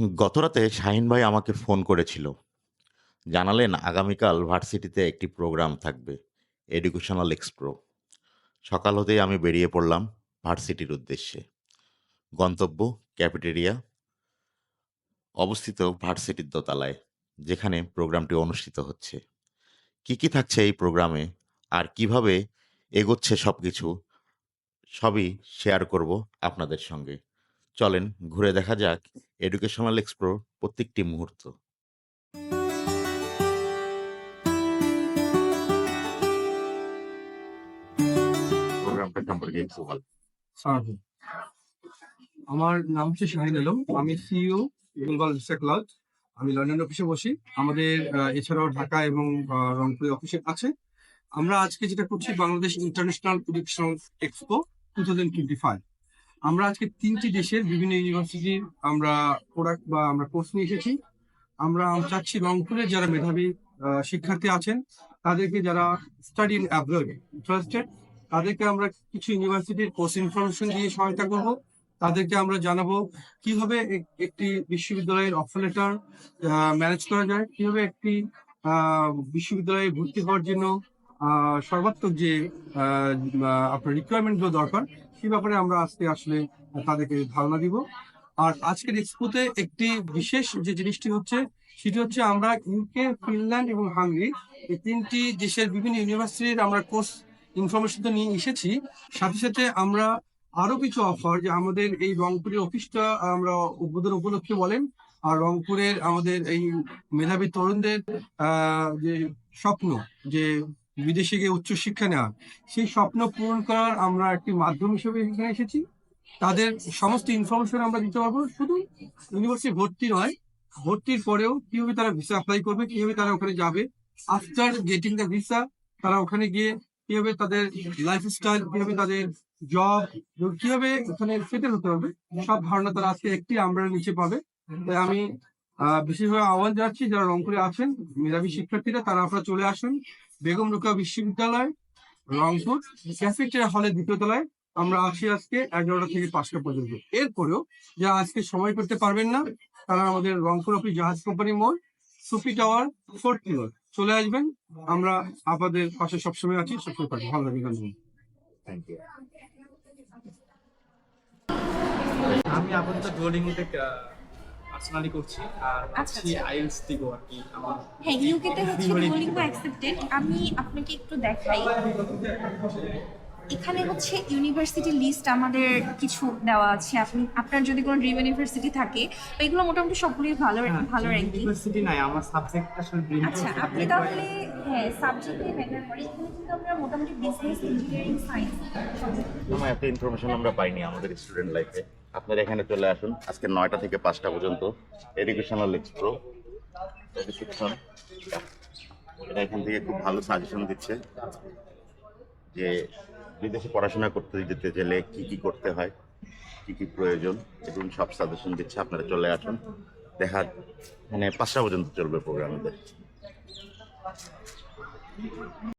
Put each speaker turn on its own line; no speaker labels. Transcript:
গতরাতে শাহিন ভাই আমাকে ফোন করেছিল। জানালেন আগামীকাল ভার্সিটিতে একটি প্রোগ্রাম থাকবে, এডুকেশনাল এক্সপ্রো। সকাল হতেই আমি বেরিয়ে পড়লাম ভার্সিটির উদ্দেশ্যে। গন্তব্য ক্যাফেটেরিয়া অবস্থিত ভার্সিটির দোতলায়, যেখানে প্রোগ্রামটি অনুষ্ঠিত হচ্ছে। কি, কি থাকছে এই প্রোগ্রামে আর কীভাবে এগোচ্ছে সব কিছু সবই শেয়ার করব আপনাদের সঙ্গে। চলেন ঘুরে দেখা যাক এডুকেশনাল এক্সপ্রোর প্রত্যেকটি মুহূর্ত। প্রোগ্রামটা সম্পর্কে একটু বলেন।
আমার নাম হচ্ছে শাহিন আলম। আমি সিইও রিসার্চ ক্লাব। আমি লন্ডন অফিসে বসি। আমাদের এছাড়াও ঢাকা এবং রংপুরে অফিসে আছে। আমরা আজকে যেটা করছি বাংলাদেশ ইন্টারন্যাশনাল এডুকেশনাল এক্সপো 2025 আমরা আজকে তিনটি দেশের বিভিন্ন ইউনিভার্সিটির আমরা প্রোডাক্ট বা আমরা কোর্স নিয়ে এসেছি। আমরা চাচ্ছি রংপুরের যারা মেধাবী শিক্ষার্থী আছেন, তাদেরকে যারা স্টাডি ইন অ্যাব্রড ইন্টারেস্টেড তাদেরকে আমরা কিছু ইউনিভার্সিটির কোর্স ইনফরমেশন দিয়ে সহায়তা করব। তাদেরকে আমরা জানাব কীভাবে একটি বিশ্ববিদ্যালয়ের অফার লেটার ম্যানেজ করা যায়, কীভাবে একটি বিশ্ববিদ্যালয়ে ভর্তি হওয়ার জন্য সর্বাত্মক যে আপনার রিকোয়ারমেন্টগুলো দরকার, সে ব্যাপারে আমরা আজকে আসলে তাদেরকে ধারণা দিব। আর আজকের এক্সপোতে একটি বিশেষ যে জিনিসটি হচ্ছে, সেটি হচ্ছে আমরা ইউকে, ফিনল্যান্ড এবং হাঙ্গেরি এই তিনটি দেশের বিভিন্ন ইউনিভার্সিটির আমরা কোর্স ইনফরমেশন তো নিয়ে এসেছি। সাথে, সাথে আমরা আরও কিছু অফার যে আমাদের এই রংপুরের অফিসটা আমরা উদ্বোধন উপলক্ষে বলেন, আর রংপুরের আমাদের এই মেধাবী তরুণদের যে স্বপ্ন যে বিদেশে গিয়ে উচ্চশিক্ষা নেওয়া, সেই স্বপ্ন পূরণ করার আমরা একটি মাধ্যম হিসেবে এখানে এসেছি। তাদের সমস্ত ইনফরমেশন আমরা দিতে পারব। শুধু ইউনিভার্সিটি ভর্তি নয়, ভর্তির পরেও কীভাবে তারা ভিসা এপ্লাই করবে, কীভাবে তারা ওখানে যাবে। আফটার গেটিং দ্য ভিসা তারা ওখানে গিয়ে কীভাবে তাদের লাইফস্টাইল, কীভাবে তাদের জব কীভাবে ওখানে সেটেল হতে হবে, সব ধারণা তারা আজকে একটি আমরা নিচে পাবে। তাই আমি বিশেষভাবে আহ্বান জানাচ্ছি যারা রংপুরে আছেন, মেধাবী শিক্ষার্থীরা তারা আপনারা চলে আসুন। বেগম রোকেয়া বিশ্ববিদ্যালয়, রংপুর ক্যাফেটেরিয়া হলের ২য় তলায় আমরা আছি আজকে ১১টা থেকে পাঁচটা পর্যন্ত। এরপরেও যারা আজকে সময় করতে পারবেন না, তারা আমাদের রংপুর অফিস জাহাজ কোম্পানি মোড়, সুফি টাওয়ার, 4th ফ্লোর চলে আসবেন। আমরা আপনাদের পাশে সবসময় আছি, সবসময় থাকব। ভালো থাকবেন। ধন্যবাদ।
Thank you.
আমি আপাতত ডুওলিঙ্গোতে পার্সোনালি করছি আর
আচ্ছা,
ভাবছি
আচ্ছা।
আইএলস দিব আর কি আমার
হ্যাঁ ইউকেতে হচ্ছে
পারি।
অ্যাকসেপ্টেড আমি আপনাকে একটু দেখাই। এখানে হচ্ছে ইউনিভার্সিটি লিস্ট আমাদের কিছু দেওয়া আছে। আপনি আপনার যদি কোনো ড্রিম ইউনিভার্সিটি থাকে তো এগুলো মোটামুটি সবগুলোই ভালো ভালো র্যাঙ্কিং
ইউনিভার্সিটি নাই। আমার সাবজেক্ট আসলে ড্রিম
আচ্ছা আপনি তাহলে হ্যাঁ সাবজেক্টে ম্যাটার করে। এখানে কিন্তু আমরা মোটামুটি বিজনেস ইঞ্জিনিয়ারিং সায়েন্স
এত ইনফরমেশন আমরা পাইনি আমাদের স্টুডেন্ট লাইফে। আপনারা এখানে চলে আসুন। আজকে নয়টা থেকে পাঁচটা পর্যন্ত। এডুকেশনাল এক্সপ্রো সেকশন এটা এখান থেকে খুব ভালো সাজেশন দিচ্ছে যে বিদেশে পড়াশোনা করতে যেতে গেলে কি কি করতে হয়, কি কি প্রয়োজন এবং সব সাজেশন দিচ্ছে। আপনারা চলে আসুন। দেখা মানে পাঁচটা পর্যন্ত চলবে প্রোগ্রাম